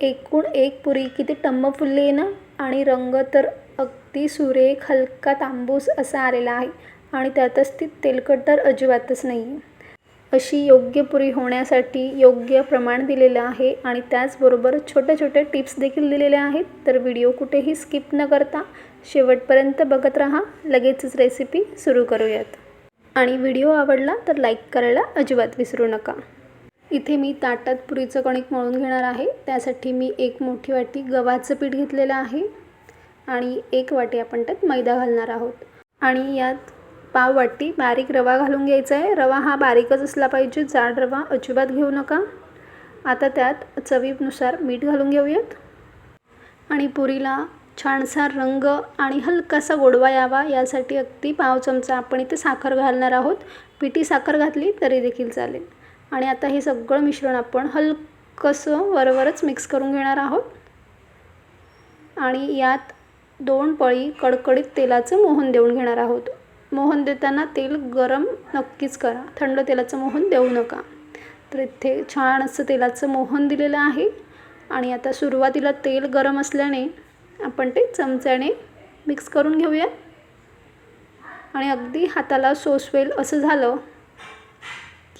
एकूण एक पुरी. किती टम्म फुलली आहे ना? आणि रंग तर अगदी सुरेख हलका तांबूस असा आलेला आहे. आणि त्यातच ती तेलकट तर अजिबातच नाही आहे अशी योग्य पुरी होण्यासाठी योग्य प्रमाण दिलेलं आहे. आणि त्याचबरोबर छोट्या छोट्या टिप्स देखील दिलेल्या आहेत. तर व्हिडिओ कुठेही स्किप न करता शेवटपर्यंत बघत राहा. लगेचच रेसिपी सुरू करूयात. आणि व्हिडिओ आवडला तर लाईक करायला अजिबात विसरू नका. इथे मी ताटात पुरीचं कणिक मळून घेणार आहे. त्यासाठी मी एक मोठी वाटी गव्हाचं पीठ घेतलेलं आहे आणि एक वाटी आपण त्यात मैदा घालणार आहोत. आणि यात पाव वाटी बारीक रवा घालून घ्यायचा आहे. रवा हा बारीकच असला पाहिजे. जाड रवा अजिबात घेऊ नका. आता त्यात चवीनुसार मीठ घालून घेऊयात. आणि पुरीला छानसा रंग आणि हलकासा गोडवा यावा यासाठी अगदी पाव चमचा आपण इथे साखर घालणार आहोत. पिठी साखर घातली तरी देखील चालेल. आणि आता हे सगळं मिश्रण आपण हलकंसं वरवरच मिक्स करून घेणार आहोत. आणि यात दोन पळी कडकडीत तेलाचं मोहन देऊन घेणार आहोत. मोहन देताना तेल गरम नक्कीच करा. थंड तेलाचं मोहन देऊ नका. तर इथे छान असं तेलाचं मोहन दिलेलं आहे. आणि आता सुरुवातीला तेल गरम असल्याने आपण ते चमच्याने मिक्स करून घेऊया आणि अगदी हाताला सोसवेल असं झालं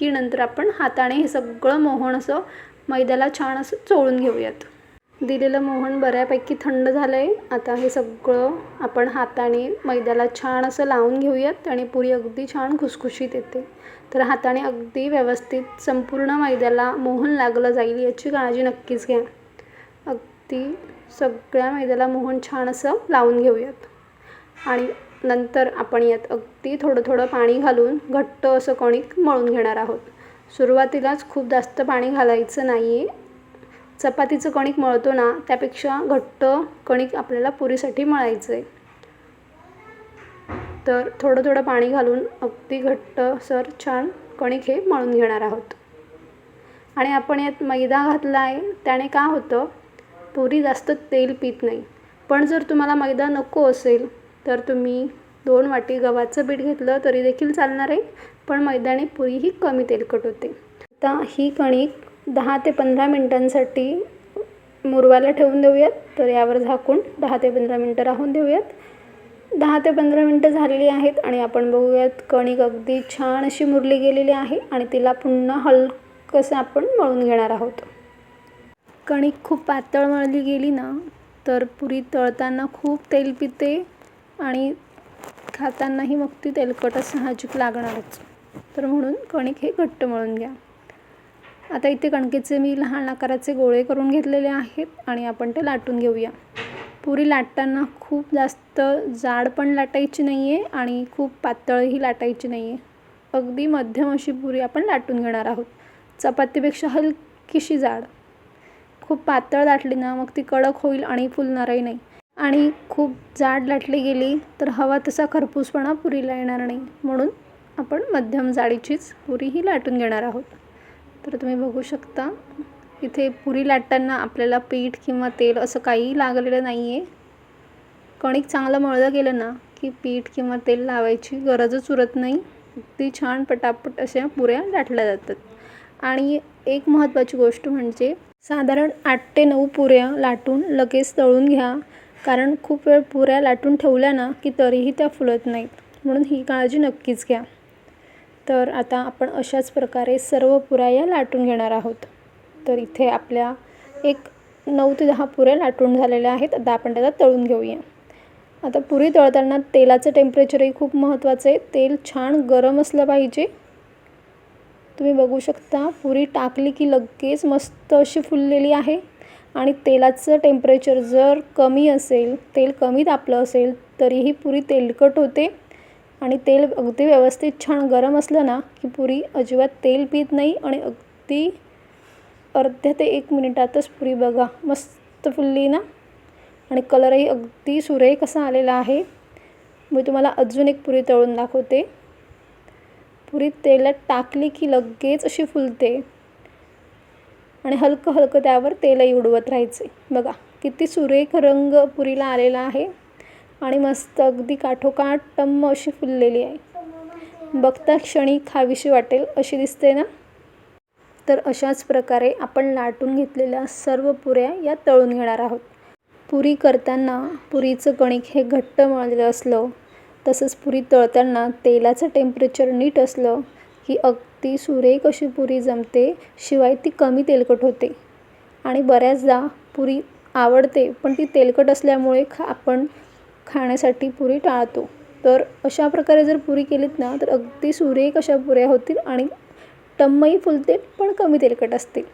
की नंतर आपण हाताने हे सगळं मोहन असं मैद्याला छान असं चोळून घेऊयात. दिलेलं मोहन बऱ्यापैकी थंड झालं आहे आता हे सगळं आपण हाताने मैद्याला छान असं लावून घेऊयात आणि पुरी अगदी छान खुसखुशीत येते. तर हाताने अगदी व्यवस्थित संपूर्ण मैद्याला मोहन लागलं जाईल याची काळजी नक्कीच घ्या. अगदी सगळ्या मैद्याला मोहन छान असं लावून घेऊयात. आणि नंतर आपण यात अगदी थोडं थोडं पाणी घालून घट्ट असं कणिक मळून घेणार आहोत. सुरुवातीलाच खूप जास्त पाणी घालायचं नाही आहे चपातीचं कणिक मळतो ना त्यापेक्षा घट्ट कणिक आपल्याला पुरीसाठी मळायचं आहे तर थोडं थोडं पाणी घालून अगदी घट्ट सर छान कणिक हे मळून घेणार आहोत. आणि आपण यात मैदा घातला आहे त्याने का होतं? पुरी जास्त तेल पित नाही. पण जर तुम्हाला मैदा नको असेल तर तुम्ही दोन वाटी गव्हाचं पीठ घेतलं तरी देखील चालणार आहे पण मैदानी पुरी ही कमी तेलकट होते. आता ही कणिक दहा ते पंधरा मिनटांसाठी मुरवायला ठेवून देऊयात तर यावर झाकून दहा ते पंधरा मिनटं राहून देऊयात. दहा ते पंधरा मिनटं झालेली आहेत आणि आपण बघूयात कणिक अगदी छान अशी मुरली गेलेली आहे आणि तिला पुन्हा हलकंसं आपण मळून घेणार आहोत. कणिक खूप पातळ मळली गेली ना तर पुरी तळताना खूप तेल पिते आणि खातानाही मग ती तेलकटच साहजिक लागणारच. तर म्हणून कणिक हे घट्ट मळून घ्या. आता इथे कणकेचे मी लहान आकाराचे गोळे करून घेतलेले आहेत आणि आपण ते लाटून घेऊया. पुरी लाटताना खूप जास्त जाड पण लाटायची नाही आहे आणि खूप पातळही लाटायची नाही आहे अगदी मध्यम अशी पुरी आपण लाटून घेणार आहोत. चपातीपेक्षा हलकीशी जाड. खूप पातळ लाटली ना मग ती कडक होईल आणि फुलणारही नाही. आणि खूप जाड लाटली गेली तर हवा तसा खरपूसपणा पुरीला येणार नाही. म्हणून आपण मध्यम जाडीचीच पुरी ही लाटून घेणार आहोत. तर तुम्ही बघू शकता इथे पुरी लाटताना आपल्याला पीठ किंवा तेल असं काही लागलेलं नाही आहे कणिक चांगलं मळलं गेलं ना की पीठ किंवा तेल लावायची गरजच उरत नाही. अगदी छान पटापट अशा पुऱ्या लाटल्या जातात. आणि एक महत्त्वाची गोष्ट म्हणजे साधारण आठ ते नऊ पुऱ्या लाटून लगेच तळून घ्या. कारण खूप वेळ पुऱ्या लाटून ठेवल्या ना की तरीही त्या फुलत नाहीत. म्हणून ही काळजी नक्कीच घ्या. तर आता आपण अशाच प्रकारे सर्व पुऱ्या या लाटून घेणार आहोत. तर इथे आपल्या एक नऊ ते दहा पुऱ्या लाटून झालेल्या आहेत. आता आपण त्याला तळून घेऊया. आता पुरी तळताना तेलाचं टेम्परेचरही खूप महत्त्वाचं आहे. तेल छान गरम असलं पाहिजे. तुम्ही बघू शकता पुरी टाकली की लगेच मस्त अशी फुललेली आहे. आणि तेलाचं टेम्परेचर जर कमी असेल तेल कमी तापलं असेल तरीही पुरी तेलकट होते. आणि तेल अगदी व्यवस्थित छान गरम असलं ना की पुरी अजिबात तेल पित नाही आणि अगदी अर्ध्या ते एक मिनिटातच पुरी बघा मस्त फुलली ना. आणि कलरही अगदी सुरेख असा आलेला आहे. मी तुम्हाला अजून एक पुरी तळून दाखवते. पुरी तेलात टाकली की लगेच अशी फुलते. आणि हलकं हलकं त्यावर तेलही उडवत राहायचे. बघा किती सुरेख रंग पुरीला आलेला आहे आणि मस्त अगदी काठोकाठ टम्म अशी फुललेली आहे. बघता क्षणी खावीशी वाटेल अशी दिसते ना? तर अशाच प्रकारे आपण लाटून घेतलेल्या सर्व पुऱ्या या तळून घेणार आहोत. पुरी करताना पुरीचं कणिक हे घट्ट मळलेलं असलं तसंच पुरी तळताना तेलाचं टेम्परेचर नीट असलं की अगदी सुरेख अशी पुरी जमते शिवाय ती कमी तेलकट होते. आणि बऱ्याचदा पुरी आवडते पण ती तेलकट असल्यामुळे खा आपण खाण्यासाठी पुरी टाळतो. तर अशा प्रकारे जर पुरी केलीत ना तर अगदी सुरेख अशा पुऱ्या होतील आणि टम्मही फुलते पण कमी तेलकट असतील.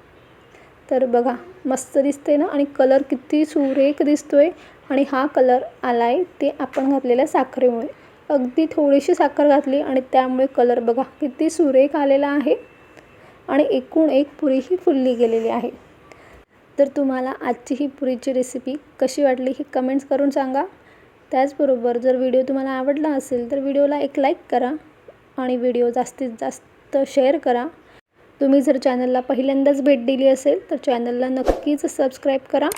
तर बघा मस्त दिसते ना? आणि कलर किती सुरेख दिसतो आहे आणि हा कलर आला आहे ते आपण घातलेल्या साखरेमुळे. अगदी थोडीशी साखर घातली आणि त्यामुळे कलर बघा किती सुरेख आलेला आहे. आणि एकूण एक पुरी ही फुलली गेलेली आहे. तर तुम्हाला आजची ही पुरीची रेसिपी कशी वाटली ही कमेंट्स करून सांगा. त्याचबरोबर जर व्हिडिओ तुम्हाला आवडला असेल तर व्हिडिओला एक लाईक करा आणि व्हिडिओ जास्तीत जास्त शेअर करा. तुम्ही जर चॅनलला पहिल्यांदाच भेट दिली असेल तर चॅनलला नक्कीच सबस्क्राईब करा.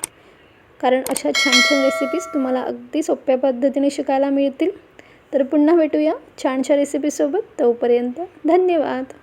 कारण अशा छान छान रेसिपीज तुम्हाला अगदी सोप्या पद्धतीने शिकायला मिळतील. तर पुन्हा भेटूया छानशा रेसिपीसोबत तोपर्यंत धन्यवाद.